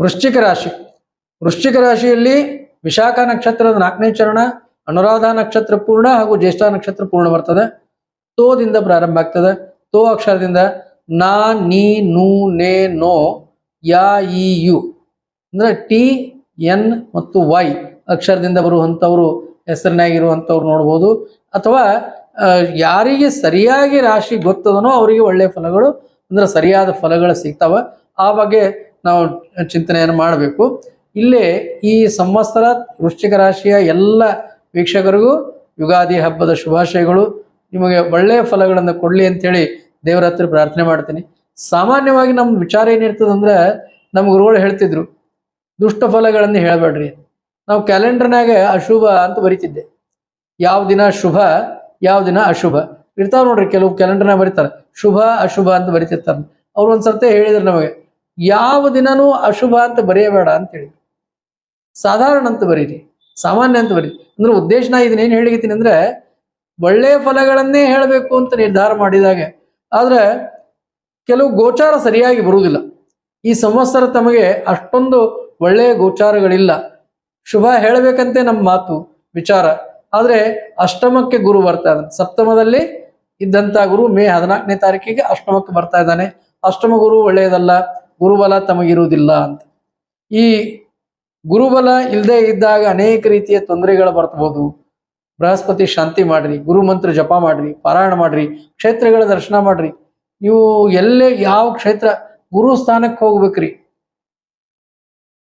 ವೃಶ್ಚಿಕ ರಾಶಿ. ವೃಶ್ಚಿಕ ರಾಶಿಯಲ್ಲಿ ವಿಶಾಖ ನಕ್ಷತ್ರದ ನಾಲ್ಕನೇ ಚರಣ, ಅನುರಾಧ ನಕ್ಷತ್ರ ಪೂರ್ಣ ಹಾಗೂ ಜ್ಯೇಷ್ಠ ನಕ್ಷತ್ರ ಪೂರ್ಣ ಬರ್ತದೆ. ತೋದಿಂದ ಪ್ರಾರಂಭ ಆಗ್ತದೆ. ತೋ ಅಕ್ಷರದಿಂದ ನಾ, ನೀ, ನೂ, ನೇ, ನೋ, ಯಾ, ಇ, ಯು. ಅಂದ್ರೆ ಟಿ, ಎನ್ ಮತ್ತು ವೈ ಅಕ್ಷರದಿಂದ ಬರುವಂಥವ್ರು, ಹೆಸರಿನಾಗಿರುವಂಥವ್ರು ನೋಡ್ಬೋದು. ಅಥವಾ ಯಾರಿಗೆ ಸರಿಯಾಗಿ ರಾಶಿ ಗೊತ್ತದನೋ ಅವರಿಗೆ ಒಳ್ಳೆಯ ಫಲಗಳು, ಅಂದ್ರೆ ಸರಿಯಾದ ಫಲಗಳು ಸಿಗ್ತಾವೆ. ಆ ಬಗ್ಗೆ ನಾವು ಚಿಂತನೆಯನ್ನು ಮಾಡಬೇಕು. ಇಲ್ಲೇ ಈ ಸಂವತ್ಸರ ವೃಶ್ಚಿಕ ರಾಶಿಯ ಎಲ್ಲ ವೀಕ್ಷಕರಿಗೂ ಯುಗಾದಿ ಹಬ್ಬದ ಶುಭಾಶಯಗಳು. ನಿಮಗೆ ಒಳ್ಳೆಯ ಫಲಗಳನ್ನು ಕೊಡಲಿ ಅಂತೇಳಿ ದೇವರ ಹತ್ರ ಪ್ರಾರ್ಥನೆ ಮಾಡ್ತೀನಿ. ಸಾಮಾನ್ಯವಾಗಿ ನಮ್ಮ ವಿಚಾರ ಏನಿರ್ತದೆ ಅಂದ್ರೆ ನಮ್ಮ ಗುರುಗಳು ಹೇಳ್ತಿದ್ರು, ದುಷ್ಟ ಫಲಗಳನ್ನು ಹೇಳಬೇಡ್ರಿ. ನಾವು ಕ್ಯಾಲೆಂಡರ್ನಾಗ ಅಶುಭ ಅಂತ ಬರಿತಿದ್ದೆ. ಯಾವ ದಿನ ಶುಭ, ಯಾವ ದಿನ ಅಶುಭ. ಇರ್ತಾವ ನೋಡ್ರಿ, ಕೆಲವು ಕ್ಯಾಲೆಂಡರ್ನಾಗ ಬರೀತಾರೆ, ಶುಭ, ಅಶುಭ ಅಂತ ಬರಿತಿರ್ತಾರೆ. ಅವ್ರು ಒಂದ್ಸರ್ತಿ ಹೇಳಿದ್ರು ನಮಗೆ ಯಾವ ದಿನನೂ ಅಶುಭ ಅಂತ ಬರೆಯಬೇಡ ಅಂತ ಹೇಳಿ ಸಾಧಾರಣ ಅಂತ ಬರೀರಿ, ಸಾಮಾನ್ಯ ಅಂತ ಬರೀರಿ. ಅಂದ್ರೆ ಉದ್ದೇಶ ನಾ ಇದನ್ನೇನು ಹೇಳಿಗಿತ್ತೀನಿ ಅಂದ್ರೆ, ಒಳ್ಳೆಯ ಫಲಗಳನ್ನೇ ಹೇಳಬೇಕು ಅಂತ ನಿರ್ಧಾರ ಮಾಡಿದಾಗ. ಆದ್ರೆ ಕೆಲವು ಗೋಚಾರ ಸರಿಯಾಗಿ ಬರುವುದಿಲ್ಲ. ಈ ಸಂವತ್ಸರ ತಮಗೆ ಅಷ್ಟೊಂದು ಒಳ್ಳೆಯ ಗೋಚಾರಗಳಿಲ್ಲ. ಶುಭ ಹೇಳಬೇಕಂತೆ ನಮ್ಮ ಮಾತು, ವಿಚಾರ. ಆದ್ರೆ ಅಷ್ಟಮಕ್ಕೆ ಗುರು ಬರ್ತಾ ಇದ್ದಾನೆ. ಸಪ್ತಮದಲ್ಲಿ ಇದ್ದಂತ ಗುರು ಮೇ ಹದಿನಾಲ್ಕನೇ ತಾರೀಕಿಗೆ ಅಷ್ಟಮಕ್ಕೆ ಬರ್ತಾ ಇದ್ದಾನೆ. ಅಷ್ಟಮ ಗುರು ಒಳ್ಳೆಯದಲ್ಲ. ಗುರುಬಲ ತಮಗಿರುವುದಿಲ್ಲ ಅಂತ. ಈ ಗುರುಬಲ ಇಲ್ಲದೆ ಇದ್ದಾಗ ಅನೇಕ ರೀತಿಯ ತೊಂದರೆಗಳು ಬರ್ತಬಹುದು. ಬೃಹಸ್ಪತಿ ಶಾಂತಿ ಮಾಡ್ರಿ, ಗುರು ಮಂತ್ರ ಜಪ ಮಾಡ್ರಿ, ಪಾರಾಯಣ ಮಾಡ್ರಿ, ಕ್ಷೇತ್ರಗಳ ದರ್ಶನ ಮಾಡ್ರಿ. ನೀವು ಎಲ್ಲೇ ಯಾವ ಕ್ಷೇತ್ರ, ಗುರು ಸ್ಥಾನಕ್ಕೆ ಹೋಗ್ಬೇಕ್ರಿ.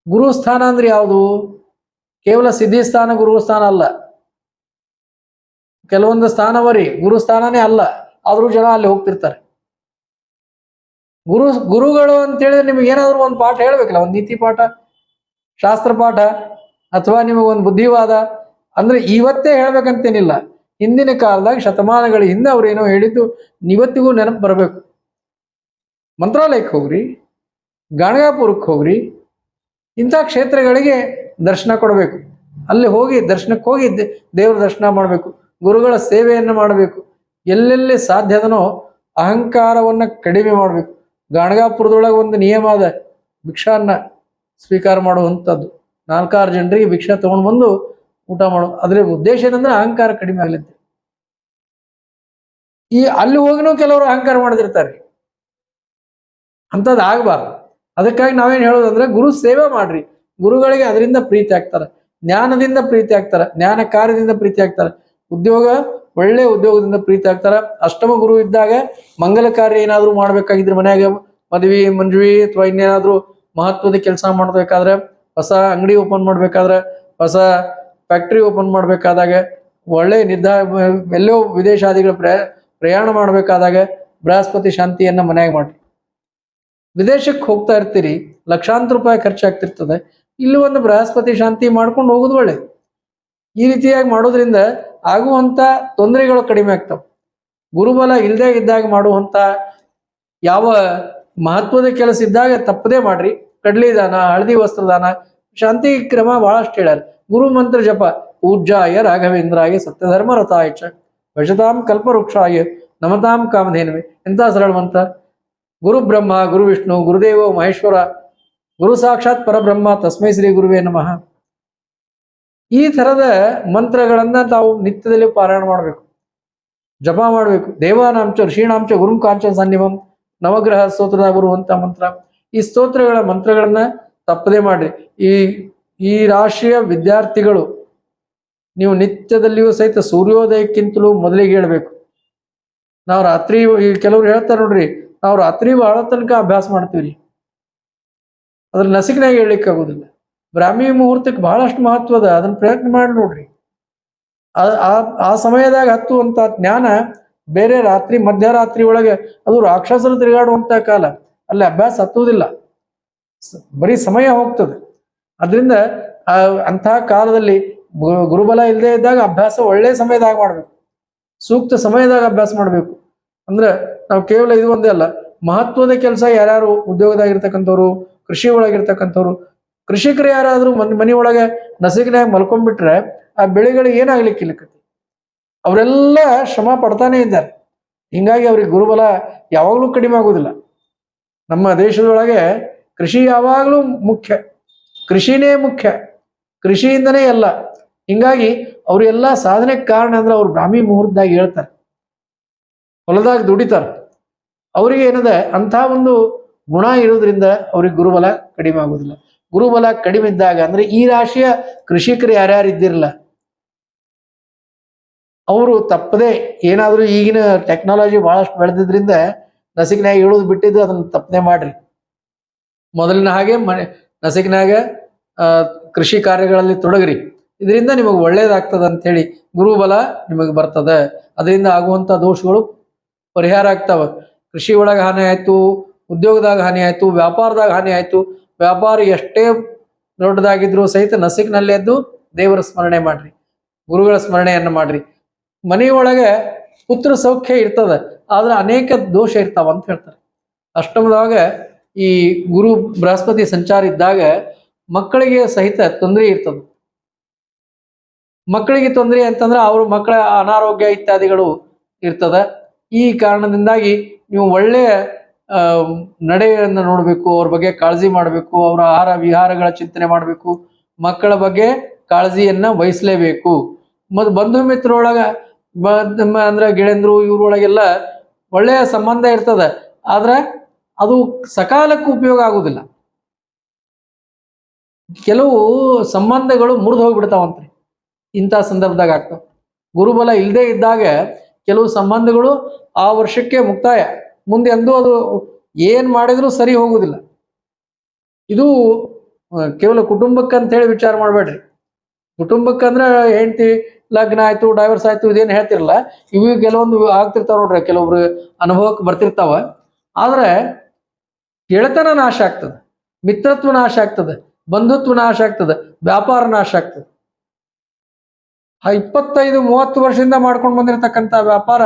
ಗುರು ಸ್ಥಾನ ಅಂದ್ರೆ ಯಾವುದು? ಕೇವಲ ಸಿದ್ಧಿ ಸ್ಥಾನ, ಗುರು ಸ್ಥಾನ ಅಲ್ಲ. ಕೆಲವೊಂದು ಸ್ಥಾನವರಿ ಗುರು ಸ್ಥಾನನೇ ಅಲ್ಲ. ಆದರೂ ಜನ ಅಲ್ಲಿ ಹೋಗ್ತಿರ್ತಾರೆ. ಗುರು, ಗುರುಗಳು ಅಂತೇಳಿದ್ರೆ ನಿಮ್ಗೆ ಏನಾದ್ರು ಒಂದು ಪಾಠ ಹೇಳ್ಬೇಕಲ್ಲ, ಒಂದು ನೀತಿ ಪಾಠ, ಶಾಸ್ತ್ರ ಪಾಠ, ಅಥವಾ ನಿಮಗೊಂದು ಬುದ್ಧಿವಾದ, ಅಂದ್ರೆ ಇವತ್ತೇ ಹೇಳ್ಬೇಕಂತೇನಿಲ್ಲ. ಹಿಂದಿನ ಕಾಲದಾಗ ಶತಮಾನಗಳ ಹಿಂದೆ ಅವ್ರು ಏನೋ ಹೇಳಿದ್ದು ಇವತ್ತಿಗೂ ನೆನಪು ಬರಬೇಕು. ಮಂತ್ರಾಲಯಕ್ಕೆ ಹೋಗ್ರಿ, ಗಾಣಗಾಪುರಕ್ಕೆ ಹೋಗ್ರಿ, ಇಂಥ ಕ್ಷೇತ್ರಗಳಿಗೆ ದರ್ಶನ ಕೊಡಬೇಕು. ಅಲ್ಲಿ ಹೋಗಿ ದರ್ಶನಕ್ಕೆ ಹೋಗಿ ದೇವ್ರ ದರ್ಶನ ಮಾಡಬೇಕು, ಗುರುಗಳ ಸೇವೆಯನ್ನು ಮಾಡಬೇಕು. ಎಲ್ಲೆಲ್ಲಿ ಸಾಧ್ಯದನೋ ಅಹಂಕಾರವನ್ನು ಕಡಿಮೆ ಮಾಡಬೇಕು. ಗಾಣಗಾಪುರದೊಳಗೆ ಒಂದು ನಿಯಮ ಅದ. ಭಿಕ್ಷಾನ್ನ ಸ್ವೀಕಾರ ಮಾಡುವಂಥದ್ದು. ನಾಲ್ಕಾರು ಜನರಿಗೆ ಭಿಕ್ಷಾ ತಗೊಂಡು ಬಂದು ಊಟ ಮಾಡೋ. ಅದ್ರ ಉದ್ದೇಶ ಏನಂದ್ರೆ ಅಹಂಕಾರ ಕಡಿಮೆ ಆಗ್ಲತ್ತೆ ಈ ಅಲ್ಲಿ ಹೋಗಿನೂ ಕೆಲವರು ಅಹಂಕಾರ ಮಾಡದಿರ್ತಾರೆ. ಅಂಥದ್ದು ಆಗಬಾರ್ದು. ಅದಕ್ಕಾಗಿ ನಾವೇನ್ ಹೇಳೋದಂದ್ರೆ ಗುರು ಸೇವೆ ಮಾಡ್ರಿ. ಗುರುಗಳಿಗೆ ಅದರಿಂದ ಪ್ರೀತಿ ಆಗ್ತಾರೆ. ಜ್ಞಾನದಿಂದ ಪ್ರೀತಿ ಆಗ್ತಾರೆ. ಜ್ಞಾನ ಕಾರ್ಯದಿಂದ ಪ್ರೀತಿ ಆಗ್ತಾರೆ. ಉದ್ಯೋಗ ಒಳ್ಳೆ ಉದ್ಯೋಗದಿಂದ ಪ್ರೀತಿ ಆಗ್ತಾರೆ. ಅಷ್ಟಮ ಗುರು ಇದ್ದಾಗ ಮಂಗಲ ಕಾರ್ಯ ಏನಾದರೂ ಮಾಡ್ಬೇಕಾಗಿದ್ರೆ ಮನೆಯಾಗ ಮದ್ವಿ, ಮಂಜುವಿ ಅಥವಾ ಇನ್ನೇನಾದ್ರೂ ಮಹತ್ವದ ಕೆಲಸ ಮಾಡಬೇಕಾದ್ರೆ ಹೊಸ ಅಂಗಡಿ ಓಪನ್ ಮಾಡ್ಬೇಕಾದ್ರೆ ಹೊಸ ಫ್ಯಾಕ್ಟ್ರಿ ಓಪನ್ ಮಾಡ್ಬೇಕಾದಾಗ ಒಳ್ಳೆ ನಿರ್ಧಾರ, ಎಲ್ಲೋ ವಿದೇಶಾದಿಗಳ ಪ್ರಯಾ, ಪ್ರಯಾಣ ಮಾಡ್ಬೇಕಾದಾಗ ಬೃಹಸ್ಪತಿ ಶಾಂತಿಯನ್ನ ಮನೆಯಾಗ ಮಾಡ್ರಿ. ವಿದೇಶಕ್ಕೆ ಹೋಗ್ತಾ ಇರ್ತೀರಿ, ಲಕ್ಷಾಂತರ ರೂಪಾಯಿ ಖರ್ಚಾಗ್ತಿರ್ತದೆ. ಇಲ್ಲಿ ಒಂದು ಬೃಹಸ್ಪತಿ ಶಾಂತಿ ಮಾಡ್ಕೊಂಡು ಹೋಗೋದು ಒಳ್ಳೆ. ಈ ರೀತಿಯಾಗಿ ಮಾಡೋದ್ರಿಂದ ಆಗುವಂತ ತೊಂದರೆಗಳು ಕಡಿಮೆ ಆಗ್ತವೆ. ಗುರುಬಲ ಇಲ್ಲದೆ ಇದ್ದಾಗ ಮಾಡುವಂತ ಯಾವ ಮಹತ್ವದ ಕೆಲಸ ಇದ್ದಾಗ ತಪ್ಪದೇ ಮಾಡ್ರಿ. ಕಡ್ಲಿ ದಾನ, ಹಳದಿ ವಸ್ತ್ರದಾನ ಶಾಂತಿ ಕ್ರಮ ಬಹಳಷ್ಟು ಹೇಳ್ಯಾರ. ಗುರು ಮಂತ್ರ ಜಪ ಊರ್ಜಾಯ ರಾಘವೇಂದ್ರಾಯ ಸತ್ಯಧರ್ಮ ರಥಾಯ ಚ ಭಜತಾಂ ಕಲ್ಪವೃಕ್ಷಾಯ ನಮತಾಂ ಕಾಮಧೇನವೆ. ಎಂತ ಸರಳ ಮಂತ್ರ? ಗುರು ಬ್ರಹ್ಮ, ಗುರು ವಿಷ್ಣು, ಗುರುದೇವೋ ಮಹೇಶ್ವರ, ಗುರು ಸಾಕ್ಷಾತ್ ಪರಬ್ರಹ್ಮ, ತಸ್ಮೈ ಶ್ರೀ ಗುರುವೇ ನಮಃ. ಈ ಥರದ ಮಂತ್ರಗಳನ್ನ ತಾವು ನಿತ್ಯದಲ್ಲಿ ಪಾರಾಯಣ ಮಾಡಬೇಕು. ಜಪ ಮಾಡಬೇಕು. ದೇವಾನಾಂಚ ಋಷೀಣಾಂಚ ಗುರುಂ ಕಾಂಚ ಸನ್ನಿಮಂ, ನವಗ್ರಹ, ಸ್ತೋತ್ರದ ಬರುವಂತ ಮಂತ್ರ. ಈ ಸ್ತೋತ್ರಗಳ ಮಂತ್ರಗಳನ್ನ ತಪ್ಪದೇ ಮಾಡ್ರಿ. ಈ ಈ ರಾಶಿಯ ವಿದ್ಯಾರ್ಥಿಗಳು ನೀವು ನಿತ್ಯದಲ್ಲಿಯೂ ಸಹಿತ ಸೂರ್ಯೋದಯಕ್ಕಿಂತಲೂ ಮೊದಲಿಗೆ ಹೇಳ್ಬೇಕು. ನಾವು ರಾತ್ರಿ, ಈ ಕೆಲವ್ರು ಹೇಳ್ತಾರೆ ನೋಡ್ರಿ, ನಾವು ರಾತ್ರಿ ಬಹಳ ತನಕ ಅಭ್ಯಾಸ ಮಾಡ್ತೀವಿ ರೀ ಅದ್ರ ನಸಿಕನಾಗಿ ಹೇಳಲಿಕ್ಕೆ ಆಗೋದಿಲ್ಲ ಬ್ರಾಹ್ಮಿ ಮುಹೂರ್ತಕ್ಕೆ ಬಹಳಷ್ಟು ಮಹತ್ವ ಅದ. ಅದನ್ನ ಪ್ರಯತ್ನ ಮಾಡಿ ನೋಡ್ರಿ. ಆ- ಆ- ಸಮಯದಾಗ ಹತ್ತುವಂತ ಜ್ಞಾನ ಬೇರೆ ರಾತ್ರಿ, ಮಧ್ಯರಾತ್ರಿ ಒಳಗೆ ಅದು ರಾಕ್ಷಸರು ತಿರುಗಾಡುವಂತ ಕಾಲ. ಅಲ್ಲಿ ಅಭ್ಯಾಸ ಹತ್ತುವುದಿಲ್ಲ. ಬರೀ ಸಮಯ ಹೋಗ್ತದೆ. ಅದರಿಂದ ಅಂತಹ ಕಾಲದಲ್ಲಿ ಗುರುಬಲ ಇಲ್ಲದೆ ಇದ್ದಾಗ ಅಭ್ಯಾಸ ಒಳ್ಳೆ ಸಮಯದಾಗ ಮಾಡಬೇಕು. ಸೂಕ್ತ ಸಮಯದಾಗ ಅಭ್ಯಾಸ ಮಾಡಬೇಕು. ಅಂದ್ರೆ ನಾವು ಕೇವಲ ಇದು ಒಂದೇ ಅಲ್ಲ. ಮಹತ್ವದ ಕೆಲಸ ಯಾರ್ಯಾರು ಉದ್ಯೋಗದಾಗಿರ್ತಕ್ಕಂಥವ್ರು, ಕೃಷಿ ಒಳಗಿರ್ತಕ್ಕಂಥವ್ರು ಕೃಷಿಕರು ಯಾರಾದ್ರೂ ಮನ್ ಮನೆ ಒಳಗೆ ಮಲ್ಕೊಂಡ್ಬಿಟ್ರೆ ಆ ಬೆಳೆಗಳಿಗೆ ಏನಾಗ್ಲಿಕ್ಕಿಲ್ಲ ಅವರೆಲ್ಲ ಶ್ರಮ ಪಡ್ತಾನೆ ಇದ್ದಾರೆ. ಹಿಂಗಾಗಿ ಅವ್ರಿಗೆ ಗುರುಬಲ ಯಾವಾಗಲೂ ಕಡಿಮೆ ಆಗೋದಿಲ್ಲ. ನಮ್ಮ ದೇಶದೊಳಗೆ ಕೃಷಿ ಯಾವಾಗಲೂ ಮುಖ್ಯ. ಕೃಷಿನೇ ಮುಖ್ಯ. ಕೃಷಿಯಿಂದನೇ ಎಲ್ಲ. ಹಿಂಗಾಗಿ ಅವರೆಲ್ಲ ಸಾಧನೆಗೆ ಕಾರಣ ಅಂದ್ರೆ ಅವ್ರು ಬ್ರಾಹ್ಮಿ ಮುಹೂರ್ತದಾಗ ಹೇಳ್ತಾರೆ. ಹೊಲದಾಗ ದುಡಿತಾರೆ. ಅವರಿಗೆ ಏನದ? ಅಂಥ ಒಂದು ಗುಣ ಇರೋದ್ರಿಂದ ಅವ್ರಿಗೆ ಗುರುಬಲ ಕಡಿಮೆ ಆಗೋದಿಲ್ಲ. ಗುರುಬಲ ಕಡಿಮೆ ಇದ್ದಾಗ ಅಂದ್ರೆ ಈ ರಾಶಿಯ ಕೃಷಿಕರು ಯಾರ್ಯಾರು ಇದ್ದಿರಲ್ಲ ಅವರು ತಪ್ಪದೆ ಏನಾದರೂ ಈಗಿನ ಟೆಕ್ನಾಲಜಿ ಬಹಳಷ್ಟು ಬೆಳೆದಿದ್ರಿಂದ ನಸಿಕಿನಾಗ ಹೇಳೋದು ಬಿಟ್ಟಿದ್ದು ಅದನ್ನ ತಪ್ಪನೆ ಮಾಡ್ರಿ. ಮೊದಲಿನ ಹಾಗೆ ಮನೆ, ನಸಿಕಿನಾಗ ಕೃಷಿ ಕಾರ್ಯಗಳಲ್ಲಿ ತೊಡಗ್ರಿ. ಇದರಿಂದ ನಿಮಗೆ ಒಳ್ಳೇದಾಗ್ತದ ಅಂತ ಹೇಳಿ ಗುರುಬಲ ನಿಮಗೆ ಬರ್ತದ. ಅದರಿಂದ ಆಗುವಂತ ದೋಷಗಳು ಪರಿಹಾರ ಆಗ್ತಾವ. ಕೃಷಿ ಒಳಗೆ ಹಾನಿ ಆಯ್ತು, ಉದ್ಯೋಗದಾಗ ಹಾನಿ ಆಯ್ತು, ವ್ಯಾಪಾರದಾಗ ಹಾನಿ ಆಯ್ತು ವ್ಯಾಪಾರ ಎಷ್ಟೇ ದೊಡ್ಡದಾಗಿದ್ರು ಸಹಿತ ನಸಿಕ್ನಲ್ಲಿ ಎದ್ದು ದೇವರ ಸ್ಮರಣೆ ಮಾಡ್ರಿ, ಗುರುಗಳ ಸ್ಮರಣೆಯನ್ನು ಮಾಡ್ರಿ. ಮನೆಯೊಳಗೆ ಪುತ್ರ ಸೌಖ್ಯ ಇರ್ತದೆ, ಆದ್ರೆ ಅನೇಕ ದೋಷ ಇರ್ತಾವ ಅಂತ ಹೇಳ್ತಾರೆ. ಅಷ್ಟಮದಾಗ ಈ ಗುರು ಬೃಹಸ್ಪತಿ ಸಂಚಾರ ಇದ್ದಾಗ ಮಕ್ಕಳಿಗೆ ಸಹಿತ ತೊಂದರೆ ಇರ್ತದೆ. ಮಕ್ಕಳಿಗೆ ತೊಂದರೆ ಅಂತಂದ್ರೆ ಅವ್ರ ಮಕ್ಕಳ ಅನಾರೋಗ್ಯ ಇತ್ಯಾದಿಗಳು ಇರ್ತದೆ. ಈ ಕಾರಣದಿಂದಾಗಿ ನೀವು ಒಳ್ಳೆಯ ನಡೆಯನ್ನು ನೋಡಬೇಕು, ಅವ್ರ ಬಗ್ಗೆ ಕಾಳಜಿ ಮಾಡಬೇಕು, ಅವರ ಆಹಾರ ವಿಹಾರಗಳ ಚಿಂತನೆ ಮಾಡಬೇಕು, ಮಕ್ಕಳ ಬಗ್ಗೆ ಕಾಳಜಿಯನ್ನ ವಹಿಸ್ಲೇಬೇಕು. ಮತ್ತು ಬಂಧು ಮಿತ್ರರೊಳಗ ಅಂದ್ರೆ ಗೆಳೆಯಂದ್ರು ಇವ್ರೊಳಗೆಲ್ಲ ಒಳ್ಳೆಯ ಸಂಬಂಧ ಇರ್ತದ, ಆದ್ರೆ ಅದು ಸಕಾಲಕ್ಕೆ ಉಪಯೋಗ ಆಗುದಿಲ್ಲ. ಕೆಲವು ಸಂಬಂಧಗಳು ಮುರಿದು ಹೋಗ್ಬಿಡ್ತಾವಂತ್ರಿ. ಇಂಥ ಸಂದರ್ಭದಾಗ ಆಗ್ತಾವ. ಗುರುಬಲ ಇಲ್ಲದೆ ಇದ್ದಾಗ ಕೆಲವು ಸಂಬಂಧಗಳು ಆ ವರ್ಷಕ್ಕೆ ಮುಕ್ತಾಯ. ಮುಂದೆ ಎಂದೂ ಅದು ಏನ್ ಮಾಡಿದ್ರು ಸರಿ ಹೋಗುದಿಲ್ಲ. ಇದು ಕೇವಲ ಕುಟುಂಬಕ್ಕೆ ಅಂತ ಹೇಳಿ ವಿಚಾರ ಮಾಡಬೇಡ್ರಿ. ಕುಟುಂಬಕ್ಕಂದ್ರೆ ಹೆಂಡತಿ, ಲಗ್ನ ಆಯ್ತು ಡೈವರ್ಸ್ ಆಯ್ತು, ಇದೇನು ಹೇಳ್ತಿರಲ್ಲ, ಇವು ಕೆಲವೊಂದು ಆಗ್ತಿರ್ತಾವ ನೋಡ್ರಿ, ಕೆಲವೊಬ್ರು ಅನುಭವಕ್ಕೆ ಬರ್ತಿರ್ತಾವ. ಆದ್ರೆ ಗೆಳೆತನ ನಾಶ ಆಗ್ತದೆ, ಮಿತ್ರತ್ವ ನಾಶ ಆಗ್ತದೆ, ಬಂಧುತ್ವ ನಾಶ ಆಗ್ತದೆ, ವ್ಯಾಪಾರ ನಾಶ ಆಗ್ತದೆ. ಆ ಇಪ್ಪತ್ತೈದು, ಮೂವತ್ತು ವರ್ಷದಿಂದ ಮಾಡ್ಕೊಂಡು ಬಂದಿರತಕ್ಕಂಥ ವ್ಯಾಪಾರ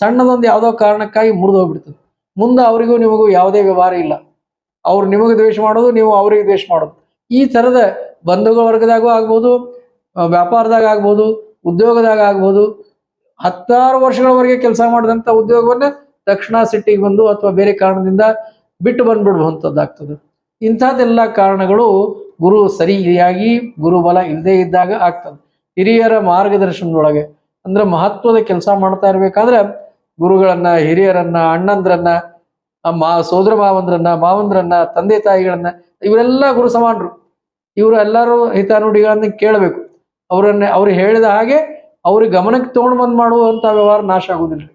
ಸಣ್ಣದೊಂದು ಯಾವುದೋ ಕಾರಣಕ್ಕಾಗಿ ಮುರಿದು ಹೋಗ್ಬಿಡ್ತದೆ ಮುಂದೆ ಅವರಿಗೂ ನಿಮಗೂ ಯಾವುದೇ ವ್ಯವಹಾರ ಇಲ್ಲ. ಅವ್ರು ನಿಮಗೆ ದ್ವೇಷ ಮಾಡೋದು, ನೀವು ಅವರಿಗೆ ದ್ವೇಷ ಮಾಡೋದು. ಈ ಥರದ ಬಂಧುಗಳ ವರ್ಗದಾಗೂ ಆಗ್ಬೋದು ವ್ಯಾಪಾರದಾಗ ಆಗ್ಬೋದು, ಉದ್ಯೋಗದಾಗ ಆಗ್ಬೋದು, ಹತ್ತಾರು ವರ್ಷಗಳವರೆಗೆ ಕೆಲಸ ಮಾಡಿದಂಥ ಉದ್ಯೋಗವನ್ನು ತಕ್ಷಣ ಸಿಟ್ಟಿಗೆ ಬಂದು ಅಥವಾ ಬೇರೆ ಕಾರಣದಿಂದ ಬಿಟ್ಟು ಬಂದ್ಬಿಡುವಂಥದ್ದಾಗ್ತದೆ ಇಂಥದ್ದೆಲ್ಲ ಕಾರಣಗಳು ಗುರು ಸರಿಯಾಗಿ ಗುರುಬಲ ಇಲ್ಲದೇ ಇದ್ದಾಗ ಆಗ್ತದೆ. ಹಿರಿಯರ ಮಾರ್ಗದರ್ಶನದೊಳಗೆ, ಅಂದ್ರೆ ಮಹತ್ವದ ಕೆಲಸ ಮಾಡ್ತಾ ಇರ್ಬೇಕಾದ್ರೆ ಗುರುಗಳನ್ನ, ಹಿರಿಯರನ್ನ, ಅಣ್ಣಂದ್ರನ್ನ ಮಾ ಸೋದರ ಮಾವಂದ್ರನ್ನ ಮಾವಂದ್ರನ್ನ, ತಂದೆ ತಾಯಿಗಳನ್ನ, ಇವರೆಲ್ಲ ಗುರು ಸಮಾನರು. ಇವರು ಎಲ್ಲರೂ ಹಿತಾನುಡಿಗಳನ್ನ ಕೇಳಬೇಕು. ಅವರನ್ನ, ಅವ್ರು ಹೇಳಿದ ಹಾಗೆ ಅವ್ರಿಗೆ ಗಮನಕ್ಕೆ ತಗೊಂಡು ಬಂದ್ ಮಾಡುವಂತ ವ್ಯವಹಾರ ನಾಶ ಆಗುದಿಲ್ಲ.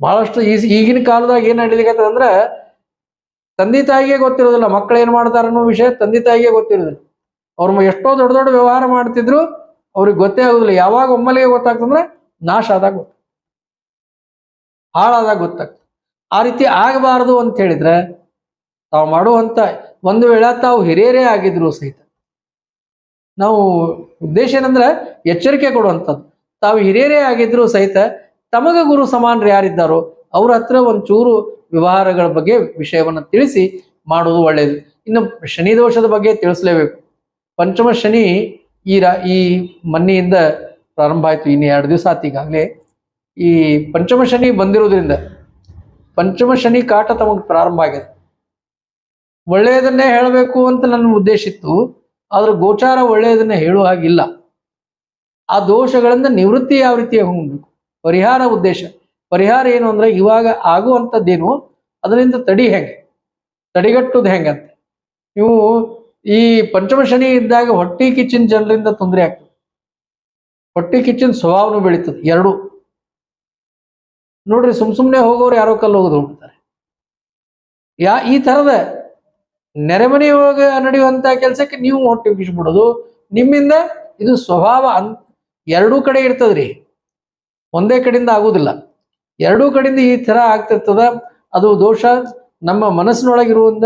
ಬಹಳಷ್ಟು ಈಗಿನ ಕಾಲದಾಗ ಏನ್ ನಡೀಲಿಕ್ಕೆ ಅಂದ್ರೆ ತಂದೆ ತಾಯಿಗೆ ಗೊತ್ತಿರೋದಿಲ್ಲ ಮಕ್ಕಳು ಏನ್ ಮಾಡ್ತಾರ ಅನ್ನೋ ವಿಷಯ ತಂದೆ ತಾಯಿಗೆ ಗೊತ್ತಿರೋದಿಲ್ಲ. ಅವ್ರ ಎಷ್ಟೋ ದೊಡ್ಡ ದೊಡ್ಡ ವ್ಯವಹಾರ ಮಾಡ್ತಿದ್ರು ಅವ್ರಿಗೆ ಗೊತ್ತೇ ಆಗುದಿಲ್ಲ. ಯಾವಾಗ ಒಮ್ಮಲಿಗೆ ಗೊತ್ತಾಗ್ತಂದ್ರೆ ನಾಶ ಆದಾಗ ಗೊತ್ತ ಹಾಳಾದಾಗ ಗೊತ್ತಾಗ್ತದೆ ಆ ರೀತಿ ಆಗಬಾರದು ಅಂತ ಹೇಳಿದ್ರೆ ತಾವು ಮಾಡುವಂತ ಒಂದು ವೇಳೆ ತಾವು ಹಿರಿಯರೇ ಆಗಿದ್ರು ಸಹಿತ ನಾವು ಉದ್ದೇಶ ಏನಂದ್ರೆ ಎಚ್ಚರಿಕೆ ಕೊಡುವಂಥದ್ದು. ತಾವು ಹಿರಿಯರೇ ಆಗಿದ್ರು ಸಹಿತ ತಮಗ ಗುರು ಸಮಾನರು ಯಾರಿದ್ದಾರೋ ಅವ್ರ ಹತ್ರ ಒಂಚೂರು ವ್ಯವಹಾರಗಳ ಬಗ್ಗೆ ವಿಷಯವನ್ನು ತಿಳಿಸಿ ಮಾಡುವುದು ಒಳ್ಳೆಯದು ಇನ್ನು ಶನಿ ದೋಷದ ಬಗ್ಗೆ ತಿಳಿಸ್ಲೇಬೇಕು. ಪಂಚಮ ಶನಿ ಈ ರಾ ಈ ಮನ್ನೆಯಿಂದ ಪ್ರಾರಂಭ ಆಯ್ತು. ಇನ್ನು ಎರಡು ದಿವಸ ಆತು ಈಗಾಗಲೇ. ಈ ಪಂಚಮ ಶನಿ ಬಂದಿರೋದ್ರಿಂದ ಪಂಚಮ ಶನಿ ಕಾಟ ತಮಗೆ ಪ್ರಾರಂಭ ಆಗಿದೆ. ಒಳ್ಳೆಯದನ್ನೇ ಹೇಳಬೇಕು ಅಂತ ನನ್ನ ಉದ್ದೇಶ ಇತ್ತು, ಆದ್ರೆ ಗೋಚಾರ ಒಳ್ಳೆಯದನ್ನೇ ಹೇಳುವ ಹಾಗಿಲ್ಲ. ಆ ದೋಷಗಳಿಂದ ನಿವೃತ್ತಿ ಯಾವ ರೀತಿಯಾಗಿ ಹೊಂದಬೇಕು ಪರಿಹಾರ ಉದ್ದೇಶ. ಪರಿಹಾರ ಏನು ಅಂದ್ರೆ ಇವಾಗ ಆಗುವಂಥದ್ದೇನು, ಅದರಿಂದ ತಡಿ ಹೆಂಗೆ? ತಡೆಗಟ್ಟುದು ಹೆಂಗಂತ? ನೀವು ಈ ಪಂಚಮ ಶನಿ ಇದ್ದಾಗ ಹೊಟ್ಟಿ ಕಿಚ್ಚಿನ ಜನರಿಂದ ತೊಂದರೆ ಆಗ್ತದೆ. ಹೊಟ್ಟಿ ಕಿಚ್ಚಿನ ಸ್ವಭಾವನು ಬೆಳೀತದೆ, ಎರಡು. ನೋಡ್ರಿ ಸುಮ್ ಸುಮ್ಮನೆ ಹೋಗೋರು ಯಾರೋ ಕಲ್ಲು ಹೋಗೋದು ಹೋಗ್ಬಿಡ್ತಾರೆ ಯಾ, ಈ ತರದ ನೆರೆಮನೆಯೊಳಗೆ ನಡೆಯುವಂತ ಕೆಲಸಕ್ಕೆ ನೀವು ಹೊಟ್ಟೆ ಬಿಡೋದು ನಿಮ್ಮಿಂದ ಇದು ಸ್ವಭಾವ ಅನ್, ಎರಡೂ ಕಡೆ ಇರ್ತದ್ರಿ. ಒಂದೇ ಕಡೆಯಿಂದ ಆಗುದಿಲ್ಲ. ಎರಡೂ ಕಡೆಯಿಂದ ಈ ತರ ಆಗ್ತಿರ್ತದ, ಅದು ದೋಷ ನಮ್ಮ ಮನಸ್ಸಿನೊಳಗಿರುವಂತ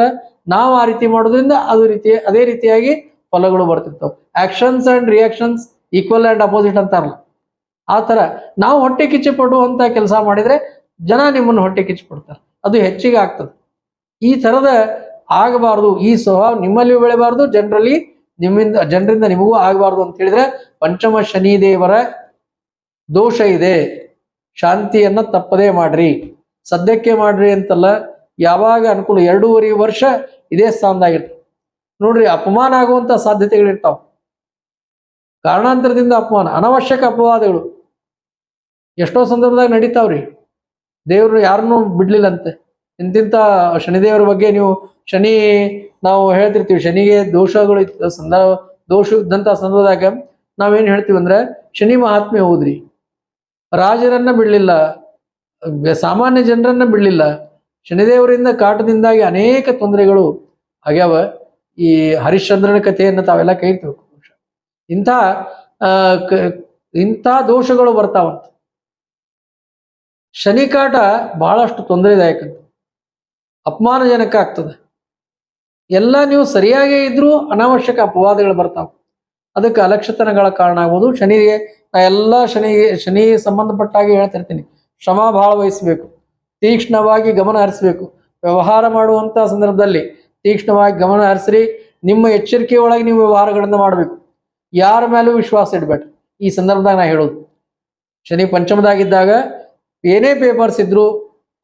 ನಾವು ಆ ರೀತಿ ಮಾಡೋದ್ರಿಂದ ಅದು ರೀತಿ, ಅದೇ ರೀತಿಯಾಗಿ ಫಲಗಳು ಬರ್ತಿರ್ತವೆ. Actions and reactions equal and opposite ಅಂತಾರಲ್ಲ. ಆ ಥರ ನಾವು ಹೊಟ್ಟೆ ಕಿಚ್ಚು ಪಡುವಂಥ ಕೆಲಸ ಮಾಡಿದ್ರೆ ಜನ ನಿಮ್ಮನ್ನು ಹೊಟ್ಟೆ ಕಿಚ್ಚು ಪಡ್ತಾರೆ. ಅದು ಹೆಚ್ಚಿಗೆ ಆಗ್ತದೆ. ಈ ಥರದ ಆಗಬಾರ್ದು, ಈ ಸ್ವಭಾವ ನಿಮ್ಮಲ್ಲಿ ಬೆಳೆಬಾರ್ದು, ಜನರಲ್ಲಿ ನಿಮ್ಮಿಂದ, ಜನರಿಂದ ನಿಮಗೂ ಆಗಬಾರ್ದು ಅಂತ ಹೇಳಿದ್ರೆ ಪಂಚಮ ಶನಿ ದೇವರ ದೋಷ ಇದೆ. ಶಾಂತಿಯನ್ನ ತಪ್ಪದೇ ಮಾಡ್ರಿ. ಸದ್ಯಕ್ಕೆ ಮಾಡ್ರಿ ಅಂತಲ್ಲ, ಯಾವಾಗ ಅನುಕೂಲ, ಎರಡೂವರೆ ವರ್ಷ ಇದೇ ಸ್ಥಾನದಾಗಿರ್ತದೆ ನೋಡ್ರಿ, ಅಪಮಾನ ಆಗುವಂತ ಸಾಧ್ಯತೆಗಳಿರ್ತಾವ ಕಾರಣಾಂತರದಿಂದ ಅಪಮಾನ, ಅನವಶ್ಯಕ ಅಪವಾದಗಳು. ಎಷ್ಟೋ ಸಂದರ್ಭದಾಗ ನಡೀತಾವ್ರಿ. ದೇವರು ಯಾರನ್ನೂ ಬಿಡ್ಲಿಲ್ಲಂತೆ. ಇಂತಿಂತ ಶನಿದೇವರ ಬಗ್ಗೆ ನೀವು ಶನಿ ನಾವು ಹೇಳ್ತಿರ್ತೀವಿ ಶನಿಗೆ ದೋಷಗಳು ಸಂದ ಸಂದರ್ಭ ದೋಷ ಇದ್ದಂಥ ಸಂದರ್ಭದಾಗ ನಾವೇನ್ ಹೇಳ್ತೀವಿ ಅಂದ್ರೆ ಶನಿ ಮಹಾತ್ಮೆ ಹೋದ್ರಿ. ರಾಜರನ್ನ ಬಿಡಲಿಲ್ಲ ಸಾಮಾನ್ಯ ಜನರನ್ನ ಬಿಡ್ಲಿಲ್ಲ. ಶನಿದೇವರಿಂದ ಕಾಟದಿಂದಾಗಿ ಅನೇಕ ತೊಂದರೆಗಳು ಆಗ್ಯಾವ. ಈ ಹರಿಶ್ಚಂದ್ರನ ಕಥೆಯನ್ನು ತಾವೆಲ್ಲ ಕೇಳ್ತೀವಿ ಇಂಥ ಆ, ಕ- ಇಂಥ ದೋಷಗಳು ಬರ್ತಾವಂತ. ಶನಿ ಕಾಟ ಬಹಳಷ್ಟು ತೊಂದರೆದಾಯಕ. ಅಪಮಾನಜನಕ ಆಗ್ತದೆ. ಎಲ್ಲ ನೀವು ಸರಿಯಾಗೇ ಇದ್ರೂ ಅನಾವಶ್ಯಕ ಅಪವಾದಗಳು ಬರ್ತಾವೆ. ಅದಕ್ಕೆ ಅಲಕ್ಷತನಗಳ ಕಾರಣ ಆಗ್ಬೋದು ಶನಿಗೆ ಎಲ್ಲ ಶನಿಗೆ ಶನಿ ಸಂಬಂಧಪಟ್ಟಾಗಿ ಹೇಳ್ತಿರ್ತೀನಿ. ಶ್ರಮ ಭಾಳ ವಹಿಸಬೇಕು. ತೀಕ್ಷ್ಣವಾಗಿ ಗಮನ ಹರಿಸಬೇಕು. ವ್ಯವಹಾರ ಮಾಡುವಂಥ ಸಂದರ್ಭದಲ್ಲಿ ತೀಕ್ಷ್ಣವಾಗಿ ಗಮನ ಹರಿಸ್ರಿ. ನಿಮ್ಮ ಎಚ್ಚರಿಕೆಯೊಳಗೆ ನೀವು ವ್ಯವಹಾರಗಳನ್ನು ಮಾಡಬೇಕು. ಯಾರ ಮೇಲೂ ವಿಶ್ವಾಸ ಇಡಬೇಡಿ ಈ ಸಂದರ್ಭದಾಗ ನಾ ಹೇಳೋದು. ಶನಿ ಪಂಚಮದಾಗಿದ್ದಾಗ ಏನೇ ಪೇಪರ್ಸ್ ಇದ್ರು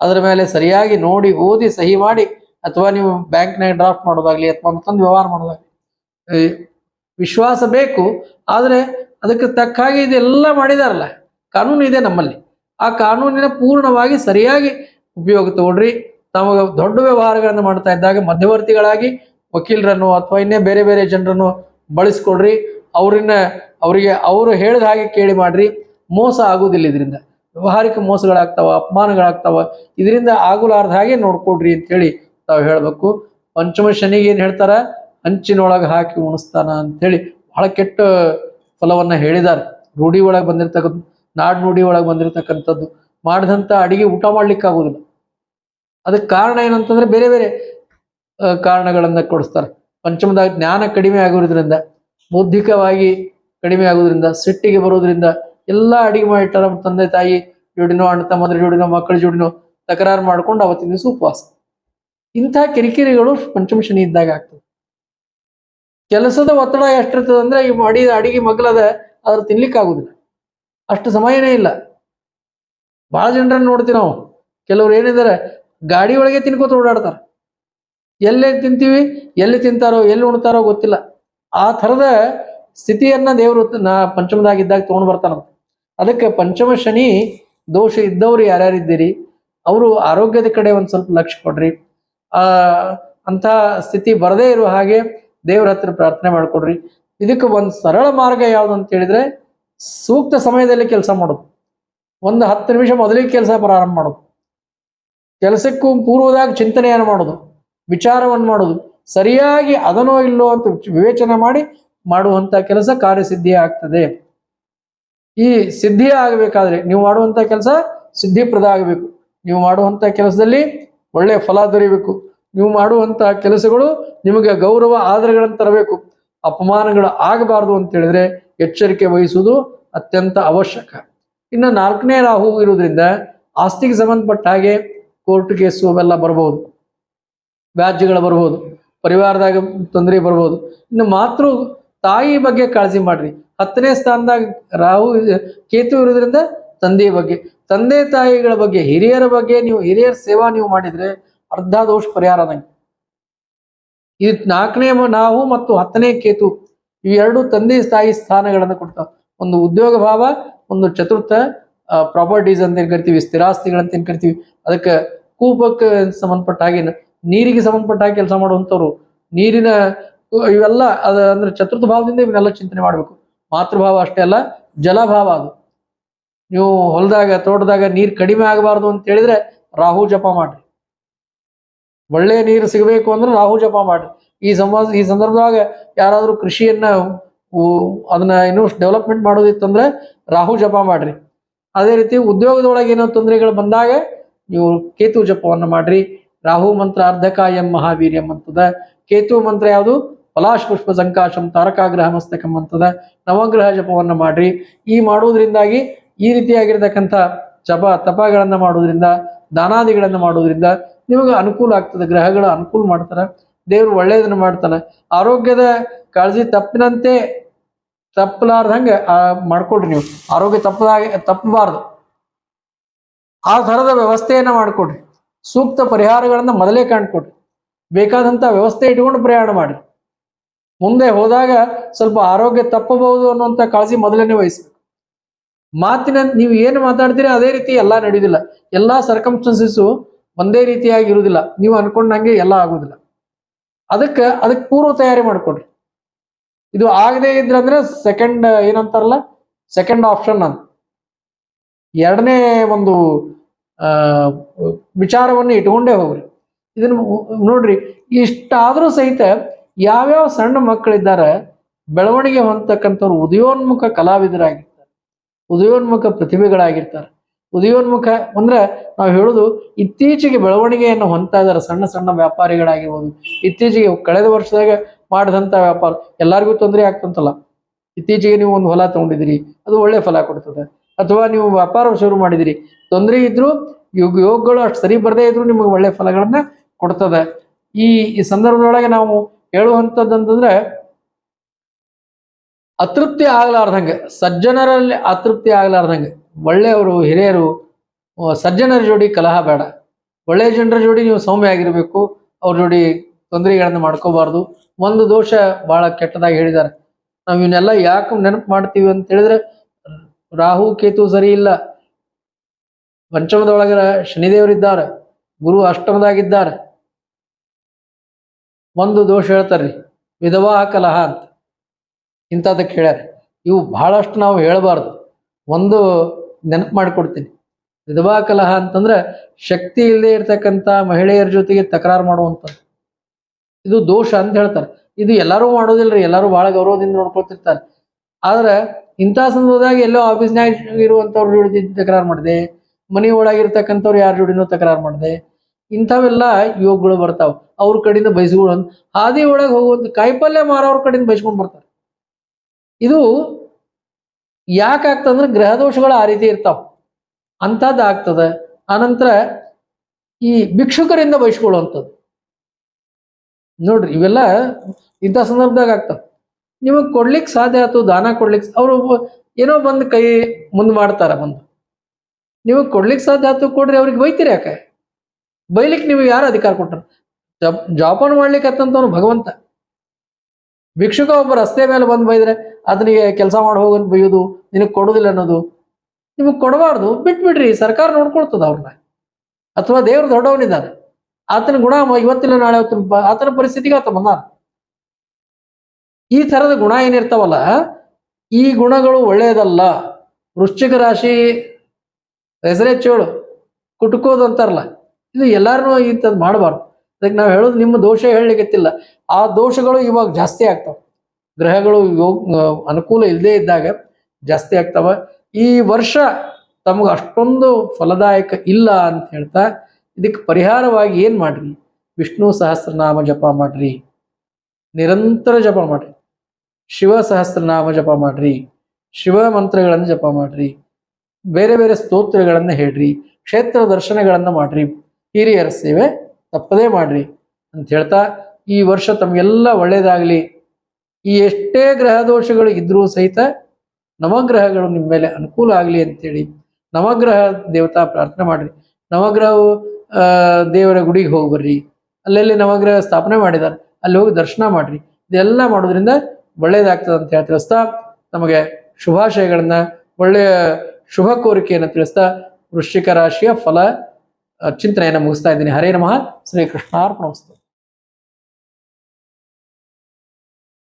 ಅದರ ಮೇಲೆ ಸರಿಯಾಗಿ ನೋಡಿ, ಓದಿ, ಸಹಿ ಮಾಡಿ, ಅಥವಾ ನೀವು ಬ್ಯಾಂಕ್ನಾಗ ಡ್ರಾಫ್ಟ್ ಮಾಡೋದಾಗ್ಲಿ ಅಥವಾ ಮತ್ತೊಂದು ವ್ಯವಹಾರ ಮಾಡೋದಾಗ್ಲಿ. ವಿಶ್ವಾಸ ಬೇಕು, ಆದರೆ ಅದಕ್ಕೆ ತಕ್ಕ ಹಾಗೆ ಇದೆಲ್ಲ ಮಾಡಿದಾರಲ್ಲ, ಕಾನೂನು ಇದೆ ನಮ್ಮಲ್ಲಿ. ಆ ಕಾನೂನಿನ ಪೂರ್ಣವಾಗಿ ಸರಿಯಾಗಿ ಉಪಯೋಗ ತಗೊಳ್ರಿ. ತಮಗೆ ದೊಡ್ಡ ವ್ಯವಹಾರಗಳನ್ನು ಮಾಡ್ತಾ ಇದ್ದಾಗ ಮಧ್ಯವರ್ತಿಗಳಾಗಿ ವಕೀಲರನ್ನು ಅಥವಾ ಇನ್ನೇ ಬೇರೆ ಬೇರೆ ಜನರನ್ನು ಬಳಸ್ಕೊಡ್ರಿ ಅವ್ರನ್ನ, ಅವರಿಗೆ ಅವರು ಹೇಳಿದ ಹಾಗೆ ಕೇಳಿ ಮಾಡ್ರಿ. ಮೋಸ ಆಗೋದಿಲ್ಲ ಇದರಿಂದ. ವ್ಯವಹಾರಿಕ ಮೋಸಗಳಾಗ್ತಾವ, ಅಪಮಾನಗಳಾಗ್ತಾವ, ಇದರಿಂದ ಆಗುಲಾರ್ದ ಹಾಗೆ ನೋಡ್ಕೊಡ್ರಿ ಅಂತೇಳಿ ತಾವು ಹೇಳ್ಬೇಕು. ಪಂಚಮ ಶನಿಗೆ ಏನು ಹೇಳ್ತಾರ? ಹಂಚಿನೊಳಗೆ ಹಾಕಿ ಉಣಿಸ್ತಾನ ಅಂತೇಳಿ ಬಹಳ ಕೆಟ್ಟ ಫಲವನ್ನ ಹೇಳಿದ್ದಾರೆ. ರೂಢಿ ಒಳಗೆ ಬಂದಿರ್ತಕ್ಕಂಥ, ನಾಡ್ ನುಡಿ ಒಳಗೆ ಬಂದಿರತಕ್ಕಂಥದ್ದು ಮಾಡಿದಂಥ ಅಡಿಗೆ ಊಟ ಮಾಡ್ಲಿಕ್ಕೆ ಆಗೋದಿಲ್ಲ ಅದಕ್ಕೆ ಕಾರಣ ಏನಂತಂದ್ರೆ ಬೇರೆ ಬೇರೆ ಕಾರಣಗಳನ್ನ ಕೊಡಿಸ್ತಾರೆ. ಪಂಚಮದಾಗ ಜ್ಞಾನ ಕಡಿಮೆ ಆಗೋದ್ರಿಂದ ಬೌದ್ಧಿಕವಾಗಿ ಕಡಿಮೆ ಆಗೋದ್ರಿಂದ ಸಿಟ್ಟಿಗೆ ಬರೋದ್ರಿಂದ ಎಲ್ಲ ಅಡಿಗೆ ಮಾಡಿಟ್ಟಾರ ತಂದೆ ತಾಯಿ ಜೋಡಿನೋ, ಅಣ್ಣ ತಮ್ಮದ್ರ ಜೋಡಿನೋ, ಮಕ್ಕಳ ಜೋಡಿನೋ ತಕರಾರು ಮಾಡ್ಕೊಂಡು ಅವತ್ತಿನ ದಿವಸ ಉಪವಾಸ. ಇಂಥ ಕಿರಿಕಿರಿಗಳು ಪಂಚಮ ಶನಿ ಇದ್ದಾಗ ಆಗ್ತದೆ. ಕೆಲಸದ ಒತ್ತಡ ಎಷ್ಟಿರ್ತದೆ ಅಂದ್ರೆ ಈ ಅಡಿ ಅಡಿಗೆ ಮಗ್ಲದ ಅದ್ರ ತಿನ್ಲಿಕ್ಕೆ ಆಗುದಿಲ್ಲ ಅಷ್ಟು ಸಮಯನೇ ಇಲ್ಲ. ಬಹಳ ಜನರನ್ನ ನೋಡ್ತೀವಿ ನಾವು. ಕೆಲವ್ರು ಏನಿದ್ದಾರೆ, ಗಾಡಿ ಒಳಗೆ ತಿನ್ಕೋತ ಓಡಾಡ್ತಾರೆ. ಎಲ್ಲೇ ತಿಂತೀವಿ, ಎಲ್ಲಿ ತಿಂತಾರೋ, ಎಲ್ಲಿ ಉಣ್ತಾರೋ ಗೊತ್ತಿಲ್ಲ. ಆ ಥರದ ಸ್ಥಿತಿಯನ್ನ ದೇವರು ನಾ ಪಂಚಮದಾಗಿದ್ದಾಗ ತೊಗೊಂಡು ಬರ್ತಾನಂತ. ಅದಕ್ಕೆ ಪಂಚಮ ಶನಿ ದೋಷ ಇದ್ದವರು ಯಾರ್ಯಾರಿದ್ದೀರಿ? ಅವರು ಆರೋಗ್ಯದ ಕಡೆ ಒಂದು ಸ್ವಲ್ಪ ಲಕ್ಷ್ಯ ಕೊಡ್ರಿ. ಆ ಅಂತ ಸ್ಥಿತಿ ಬರದೇ ಇರುವ ಹಾಗೆ ದೇವ್ರ ಹತ್ರ ಪ್ರಾರ್ಥನೆ ಮಾಡಿಕೊಡ್ರಿ. ಇದಕ್ಕೆ ಒಂದು ಸರಳ ಮಾರ್ಗ ಯಾವುದು ಅಂತ ಹೇಳಿದ್ರೆ ಸೂಕ್ತ ಸಮಯದಲ್ಲಿ ಕೆಲಸ ಮಾಡೋದು. ಒಂದು ಹತ್ತು ನಿಮಿಷ ಮೊದಲಿಗೆ ಕೆಲಸ ಪ್ರಾರಂಭ ಮಾಡೋದು. ಕೆಲಸಕ್ಕೂ ಪೂರ್ವದಾಗ ಚಿಂತನೆಯನ್ನು ಮಾಡೋದು. ವಿಚಾರವನ್ನು ಮಾಡೋದು. ಸರಿಯಾಗಿ ಅದನೋ ಇಲ್ಲೋ ಅಂತ ವಿವೇಚನೆ ಮಾಡಿ ಮಾಡುವಂಥ ಕೆಲಸ ಕಾರ್ಯಸಿದ್ಧಿ ಆಗ್ತದೆ. ಈ ಸಿದ್ಧಿ ಆಗಬೇಕಾದ್ರೆ ನೀವು ಮಾಡುವಂತ ಕೆಲಸ ಸಿದ್ಧಿಪ್ರದ ಆಗಬೇಕು. ನೀವು ಮಾಡುವಂತ ಕೆಲಸದಲ್ಲಿ ಒಳ್ಳೆ ಫಲ ದೊರೀಬೇಕು ನೀವು ಮಾಡುವಂಥ ಕೆಲಸಗಳು ನಿಮಗೆ ಗೌರವ, ಆದರಗಳನ್ನು ತರಬೇಕು. ಅಪಮಾನಗಳು ಆಗಬಾರದು ಅಂತ ಹೇಳಿದ್ರೆ ಎಚ್ಚರಿಕೆ ವಹಿಸುವುದು ಅತ್ಯಂತ ಅವಶ್ಯಕ. ಇನ್ನು ನಾಲ್ಕನೇ ರಾಹು ಇರುವುದರಿಂದ ಆಸ್ತಿಗೆ ಸಂಬಂಧಪಟ್ಟ ಹಾಗೆ ಕೋರ್ಟ್ ಕೇಸು ಅವೆಲ್ಲ ಬರಬಹುದು ವ್ಯಾಜ್ಯಗಳು ಬರ್ಬೋದು. ಪರಿವಾರದಾಗ ತೊಂದರೆ ಬರ್ಬೋದು. ಇನ್ನು ಮಾತೃ ತಾಯಿ ಬಗ್ಗೆ ಕಾಳಜಿ ಮಾಡ್ರಿ. ಹತ್ತನೇ ಸ್ಥಾನದಾಗ ರಾಹು, ಕೇತು ಇರೋದ್ರಿಂದ ತಂದೆಯ ಬಗ್ಗೆ. ತಂದೆ ತಾಯಿಗಳ ಬಗ್ಗೆ, ಹಿರಿಯರ ಬಗ್ಗೆ ನೀವು, ಹಿರಿಯರ ಸೇವಾ ನೀವು ಮಾಡಿದ್ರೆ ಅರ್ಧ ದೋಷ ಪರಿಹಾರ ನಂಗೆ ಇದು ನಾಲ್ಕನೇ ನಾವು ಮತ್ತು ಹತ್ತನೇ ಕೇತು ಇವೆರಡು ತಂದೆ ತಾಯಿ ಸ್ಥಾನಗಳನ್ನು ಕೊಡ್ತಾವ. ಒಂದು ಉದ್ಯೋಗ ಭಾವ, ಒಂದು ಚತುರ್ಥ ಪ್ರಾಪರ್ಟೀಸ್ ಅಂತ ಏನ್ ಕರಿತೀವಿ ಸ್ಥಿರಾಸ್ತಿಗಳಂತ ಏನ್ ಕರಿತೀವಿ. ಅದಕ್ಕೆ ಕೂಪಕ್ಕೆ ಸಂಬಂಧಪಟ್ಟ ನೀರಿಗೆ ಸಂಬಂಧಪಟ್ಟ ಕೆಲಸ ಮಾಡುವಂಥವ್ರು, ನೀರಿನ ಇವೆಲ್ಲ ಅದ ಅಂದ್ರೆ ಚತುರ್ಥ ಭಾವದಿಂದ ಇವನ್ನೆಲ್ಲ ಚಿಂತನೆ ಮಾಡಬೇಕು. ಮಾತೃಭಾವ ಅಷ್ಟೇ ಅಲ್ಲ, ಜಲಭಾವ ಅದು. ನೀವು ಹೊಲದಾಗ, ತೋಟದಾಗ ನೀರು ಕಡಿಮೆ ಆಗಬಾರ್ದು ಅಂತ ಹೇಳಿದ್ರೆ ರಾಹು ಜಪ ಮಾಡ್ರಿ. ಒಳ್ಳೆ ನೀರು ಸಿಗಬೇಕು ಅಂದ್ರೆ ರಾಹು ಜಪ ಮಾಡ್ರಿ. ಈ ಸಮಾಜ ಈ ಸಂದರ್ಭದಾಗ ಯಾರಾದರೂ ಕೃಷಿಯನ್ನ ಅದನ್ನ ಇನ್ನೂ ಡೆವಲಪ್ಮೆಂಟ್ ಮಾಡೋದಿತ್ತಂದ್ರೆ ರಾಹು ಜಪ ಮಾಡ್ರಿ. ಅದೇ ರೀತಿ ಉದ್ಯೋಗದೊಳಗೆ ಏನೋ ತೊಂದರೆಗಳು ಬಂದಾಗ ನೀವು ಕೇತು ಜಪವನ್ನ ಮಾಡ್ರಿ. ರಾಹು ಮಂತ್ರ ಅರ್ಧಕಾಯಂ ಮಹಾವೀರ್ಯಂ ಅಂತದ. ಕೇತು ಮಂತ್ರ ಯಾವುದು? ಪಲಾಶ್ ಪುಷ್ಪ ಸಂಕಾಶಂ ತಾರಕಾಗ್ರಹ ಮಸ್ತಕಂ ಅಂತದ ನವಗ್ರಹ ಜಪವನ್ನ ಮಾಡ್ರಿ. ಈ ಮಾಡುವುದರಿಂದಾಗಿ ಈ ರೀತಿಯಾಗಿರ್ತಕ್ಕಂಥ ಜಪ ತಪಗಳನ್ನ ಮಾಡೋದ್ರಿಂದ ದಾನಾದಿಗಳನ್ನ ಮಾಡೋದ್ರಿಂದ ನಿಮಗೆ ಅನುಕೂಲ ಆಗ್ತದೆ. ಗ್ರಹಗಳು ಅನುಕೂಲ ಮಾಡ್ತಾರೆ, ದೇವರು ಒಳ್ಳೆಯದನ್ನು ಮಾಡ್ತಾನೆ ಆರೋಗ್ಯದ ಕಾಳಜಿ ತಪ್ಪಿನಂತೆ ತಪ್ಪಲಾರ್ದಂಗೆ ಮಾಡ್ಕೊಡ್ರಿ ನೀವು. ಆರೋಗ್ಯ ತಪ್ಪದಾಗಿ, ತಪ್ಪಬಾರ್ದು. ಆ ಥರದ ವ್ಯವಸ್ಥೆಯನ್ನ ಮಾಡ್ಕೊಡ್ರಿ. ಸೂಕ್ತ ಪರಿಹಾರಗಳನ್ನ ಮೊದಲೇ ಕಾಣ್ಕೊಡ್ರಿ. ಬೇಕಾದಂತ ವ್ಯವಸ್ಥೆ ಇಟ್ಕೊಂಡು ಪ್ರಯಾಣ ಮಾಡಿ ಮುಂದೆ ಹೋದಾಗ ಸ್ವಲ್ಪ ಆರೋಗ್ಯ ತಪ್ಪಬಹುದು ಅನ್ನುವಂಥ ಕಾಳಜಿ ಮೊದಲನೇ ವಹಿಸ್ಬೇಕು. ಮಾತಿನ ನೀವು ಏನು ಮಾತಾಡ್ತೀರಿ ಅದೇ ರೀತಿ ಎಲ್ಲ ನಡೆಯುವುದಿಲ್ಲ ಎಲ್ಲ ಸರ್ಕಮ್ಸ್ಟನ್ಸಸ್ಸು ಒಂದೇ ರೀತಿಯಾಗಿ ಇರುವುದಿಲ್ಲ. ನೀವು ಅನ್ಕೊಂಡಂಗೆ ಎಲ್ಲ ಆಗುವುದಿಲ್ಲ. ಅದಕ್ಕೆ ಅದಕ್ಕೆ ಪೂರ್ವ ತಯಾರಿ ಮಾಡ್ಕೊಡ್ರಿ ಇದು ಆಗದೆ ಇದ್ರಂದ್ರೆ ಸೆಕೆಂಡ್ ಏನಂತಾರಲ್ಲ? ಸೆಕೆಂಡ್ ಆಪ್ಷನ್ ಅಂತ. ಎರಡನೇ ಒಂದು ವಿಚಾರವನ್ನು ಇಟ್ಕೊಂಡೇ ಹೋಗ್ರಿ. ಇದನ್ನ ನೋಡ್ರಿ. ಇಷ್ಟಾದರೂ ಸಹಿತ ಯಾವ್ಯಾವ ಸಣ್ಣ ಮಕ್ಕಳಿದ್ದಾರೆ, ಬೆಳವಣಿಗೆ ಹೊಂದತಕ್ಕಂಥವ್ರು ಉದಯೋನ್ಮುಖ ಕಲಾವಿದರಾಗಿರ್ತಾರೆ, ಉದಯೋನ್ಮುಖ ಪ್ರತಿಭೆಗಳಾಗಿರ್ತಾರೆ. ಉದಯೋನ್ಮುಖ ಅಂದ್ರೆ ನಾವು ಹೇಳೋದು, ಇತ್ತೀಚೆಗೆ ಬೆಳವಣಿಗೆಯನ್ನು ಹೊಂದ್ತಾ ಇದ್ದಾರೆ ಸಣ್ಣ ಸಣ್ಣ ವ್ಯಾಪಾರಿಗಳಾಗಿರ್ಬೋದು. ಇತ್ತೀಚೆಗೆ ಕಳೆದ ವರ್ಷದಾಗ ಮಾಡಿದಂಥ ವ್ಯಾಪಾರ, ಎಲ್ಲರಿಗೂ ತೊಂದರೆ ಆಗ್ತಂತಲ್ಲ. ಇತ್ತೀಚೆಗೆ ನೀವು ಒಂದು ಹೊಲ ತಗೊಂಡಿದ್ದೀರಿ, ಅದು ಒಳ್ಳೆ ಫಲ ಕೊಡ್ತದೆ. ಅಥವಾ ನೀವು ವ್ಯಾಪಾರ ಶುರು ಮಾಡಿದಿರಿ ತೊಂದರೆ ಇದ್ರೂ ಯೋಗ ಯೋಗಗಳು ಅಷ್ಟು ಸರಿ ಬರದೇ ಇದ್ರೂ ನಿಮಗೆ ಒಳ್ಳೆ ಫಲಗಳನ್ನ ಕೊಡ್ತದೆ. ಈ ಈ ಸಂದರ್ಭದೊಳಗೆ ನಾವು ಹೇಳುವಂಥದ್ದು ಅಂತಂದ್ರೆ ಅತೃಪ್ತಿ ಆಗ್ಲಾರ್ದಂಗೆ, ಸಜ್ಜನರಲ್ಲಿ ಅತೃಪ್ತಿ ಆಗ್ಲಾರ್ದಂಗೆ. ಒಳ್ಳೆಯವರು, ಹಿರಿಯರು ಸಜ್ಜನರ ಜೋಡಿ ಕಲಹ ಬೇಡ. ಒಳ್ಳೆಯ ಜನರ ಜೋಡಿ ನೀವು ಸೌಮ್ಯ ಆಗಿರಬೇಕು. ಅವ್ರ ಜೋಡಿ ತೊಂದರೆಗಳನ್ನು ಮಾಡ್ಕೋಬಾರ್ದು. ಒಂದು ದೋಷ ಬಹಳ ಕೆಟ್ಟದಾಗಿ ಹೇಳಿದ್ದಾರೆ. ನಾವು ಇವನ್ನೆಲ್ಲ ಯಾಕೆ ನೆನಪು ಮಾಡ್ತೀವಿ ಅಂತ ಹೇಳಿದ್ರೆ, ರಾಹು, ಕೇತು ಸರಿ ಇಲ್ಲ. ಪಂಚಮದೊಳಗರ ಶನಿದೇವರಿದ್ದಾರೆ. ಗುರು ಅಷ್ಟಮದಾಗಿದ್ದಾರೆ. ಒಂದು ದೋಷ ಹೇಳ್ತಾರ್ರಿ, ವಿಧವಾ ಕಲಹ ಅಂತ. ಇಂಥದಕ್ಕೆ ಹೇಳ್ಯಾರ ಇವು ಬಹಳಷ್ಟು ನಾವು ಹೇಳಬಾರ್ದು. ಒಂದು ನೆನಪು ಮಾಡಿಕೊಡ್ತೀನಿ. ವಿಧವಾ ಕಲಹ ಅಂತಂದ್ರೆ ಶಕ್ತಿ ಇಲ್ಲದೆ ಇರ್ತಕ್ಕಂಥ ಮಹಿಳೆಯರ ಜೊತೆಗೆ ತಕರಾರು ಮಾಡುವಂಥದ್ದು. ಇದು ದೋಷ ಅಂತ ಹೇಳ್ತಾರೆ. ಇದು ಎಲ್ಲರೂ ಮಾಡೋದಿಲ್ರಿ, ಎಲ್ಲರೂ ಭಾಳ ಗೌರವದಿಂದ ನೋಡ್ಕೊಳ್ತಿರ್ತಾರೆ. ಆದ್ರೆ ಇಂಥ ಸಂದರ್ಭದಾಗ ಎಲ್ಲೋ ಆಫೀಸ್ನಾಗ ಇರುವಂಥವ್ರ ಜೋಡಿ ತಕರಾರು ಮಾಡಿದೆ, ಮನೆ ಒಳಗಿರ್ತಕ್ಕಂಥವ್ರು ಯಾರ ಜೋಡಿನೂ ತಕರಾರು ಮಾಡಿದೆ ಇಂಥವೆಲ್ಲ ಯೋಗಗಳು ಬರ್ತಾವ. ಅವ್ರ ಕಡೆಯಿಂದ ಬಯಸ್ಕೊಂಡು ಹಾದಿ ಒಳಗೆ ಹೋಗುವಂತ ಕಾಯಿಪಲ್ಯ ಮಾರೋರ ಕಡೆಯಿಂದ ಬಯಸ್ಕೊಂಡು ಬರ್ತಾರೆ. ಇದು ಯಾಕಾಗ್ತಂದ್ರೆ ಗ್ರಹ ದೋಷಗಳು ಆ ರೀತಿ ಇರ್ತಾವ. ಅಂಥದ್ದು ಆಗ್ತದೆ. ಆನಂತರ ಈ ಭಿಕ್ಷುಕರಿಂದ ಬಯಸ್ಕೊಳ್ಳುವಂಥದ್ದು ನೋಡ್ರಿ, ಇವೆಲ್ಲ ಇಂಥ ಸಂದರ್ಭದಾಗ ಆಗ್ತಾವ. ನಿಮಗೆ ಕೊಡ್ಲಿಕ್ಕೆ ಸಾಧ್ಯ ಆಯ್ತು, ದಾನ ಕೊಡ್ಲಿಕ್ಕೆ ಅವರು ಏನೋ ಬಂದು ಕೈ ಮುಂದೆ ಮಾಡ್ತಾರ ಬಂದು. ನೀವು ಕೊಡ್ಲಿಕ್ಕೆ ಸಾಧ್ಯ ಆಯ್ತು ಕೊಡ್ರಿ, ಅವ್ರಿಗೆ ಬೈತೀರಿ ಯಾಕೆ? ಬೈಲಿಕ್ಕೆ ನೀವು ಯಾರು ಅಧಿಕಾರ ಕೊಟ್ಟರು? ಜಪ್, ಜೋಪಾನ ಮಾಡ್ಲಿಕ್ಕೆ ಭಗವಂತ. ಭಿಕ್ಷುಕ ಒಬ್ಬ ರಸ್ತೆ ಮೇಲೆ ಬಂದು ಬೈದ್ರೆ ಅದನಿಗೆ ಕೆಲಸ ಮಾಡಿ ಹೋಗಂತ ಬೈಯೋದು, ನಿನಗೆ ಕೊಡೋದಿಲ್ಲ ಅನ್ನೋದು. ನಿಮಗೆ ಕೊಡಬಾರ್ದು, ಬಿಟ್ಬಿಡ್ರಿ, ಸರ್ಕಾರ ನೋಡ್ಕೊಳ್ತದ ಅವ್ರನ್ನ. ಅಥವಾ ದೇವ್ರು ದೊಡ್ಡವನಿದ್ದಾನೆ. ಆತನ ಗುಣ ಇವತ್ತಿಲ್ಲ, ನಾಳೆ ಪ- ಆತನ ಪರಿಸ್ಥಿತಿಗೆ ಆತ ಬಂದಾನ. ಈ ತರದ ಗುಣ ಏನಿರ್ತಾವಲ್ಲ, ಈ ಗುಣಗಳು ಒಳ್ಳೆಯದಲ್ಲ. ವೃಶ್ಚಿಕ ರಾಶಿ ಕುಟುಕೋದು ಕುಟ್ಕೋದು ಅಂತಾರಲ್ಲ. ಇದು ಎಲ್ಲಾರು ಇಂಥದ್ದು ಮಾಡಬಾರ್ದು. ಅದಕ್ಕೆ ನಾವು ಹೇಳೋದು ನಿಮ್ಮ ದೋಷ ಹೇಳಲಿಕ್ಕೆತ್ತಿಲ್ಲ. ಆ ದೋಷಗಳು ಇವಾಗ ಜಾಸ್ತಿ ಆಗ್ತಾವೆ. ಗ್ರಹಗಳು ಯೋಗ ಅನುಕೂಲ ಇಲ್ಲದೆ ಇದ್ದಾಗ ಜಾಸ್ತಿ ಆಗ್ತಾವ. ಈ ವರ್ಷ ತಮಗೆ ಅಷ್ಟೊಂದು ಫಲದಾಯಕ ಇಲ್ಲ ಅಂತ ಹೇಳ್ತಾ ಇದಕ್ಕೆ ಪರಿಹಾರವಾಗಿ ಏನು ಮಾಡ್ರಿ? ವಿಷ್ಣು ಸಹಸ್ರನಾಮ ಜಪ ಮಾಡ್ರಿ. ನಿರಂತರ ಜಪ ಮಾಡ್ರಿ. ಶಿವ ಸಹಸ್ರನಾಮ ಜಪ ಮಾಡ್ರಿ. ಶಿವ ಮಂತ್ರಗಳನ್ನು ಜಪ ಮಾಡ್ರಿ. ಬೇರೆ ಬೇರೆ ಸ್ತೋತ್ರಗಳನ್ನ ಹೇಳ್ರಿ. ಕ್ಷೇತ್ರ ದರ್ಶನಗಳನ್ನ ಮಾಡ್ರಿ. ಹಿರಿಯರ ಸೇವೆ ತಪ್ಪದೇ ಮಾಡ್ರಿ ಅಂತ ಹೇಳ್ತಾ ಈ ವರ್ಷ ತಮಗೆಲ್ಲ ಒಳ್ಳೇದಾಗ್ಲಿ. ಈ ಎಷ್ಟೇ ಗ್ರಹ ದೋಷಗಳು ಇದ್ರೂ ಸಹಿತ ನವಗ್ರಹಗಳು ನಿಮ್ಮ ಮೇಲೆ ಅನುಕೂಲ ಆಗಲಿ ಅಂತೇಳಿ ನವಗ್ರಹ ದೇವತಾ ಪ್ರಾರ್ಥನೆ ಮಾಡ್ರಿ. ನವಗ್ರಹವು ದೇವರ ಗುಡಿಗೆ ಹೋಗಿ ಬರ್ರಿ. ಅಲ್ಲೆಲ್ಲಿ ನವಗ್ರಹ ಸ್ಥಾಪನೆ ಮಾಡಿದ್ದಾರೆ, ಅಲ್ಲಿ ಹೋಗಿ ದರ್ಶನ ಮಾಡ್ರಿ. ಇದೆಲ್ಲ ಮಾಡೋದ್ರಿಂದ ಒಳ್ಳೇದಾಗ್ತದೆ ಅಂತ ಹೇಳಿ ತಿಳಿಸ್ತಾ ನಮಗೆ ಶುಭಾಶಯಗಳನ್ನ, ಒಳ್ಳೆಯ ಶುಭ ಕೋರಿಕೆಯನ್ನು ತಿಳಿಸ್ತಾ ವೃಶ್ಚಿಕ ರಾಶಿಯ ಫಲ ಚಿಂತನೆಯನ್ನು ಮುಗಿಸ್ತಾ ಇದ್ದೀನಿ. ಹರೇ ನಮಃ. ಶ್ರೀ ಕೃಷ್ಣಾರ್ಪಣ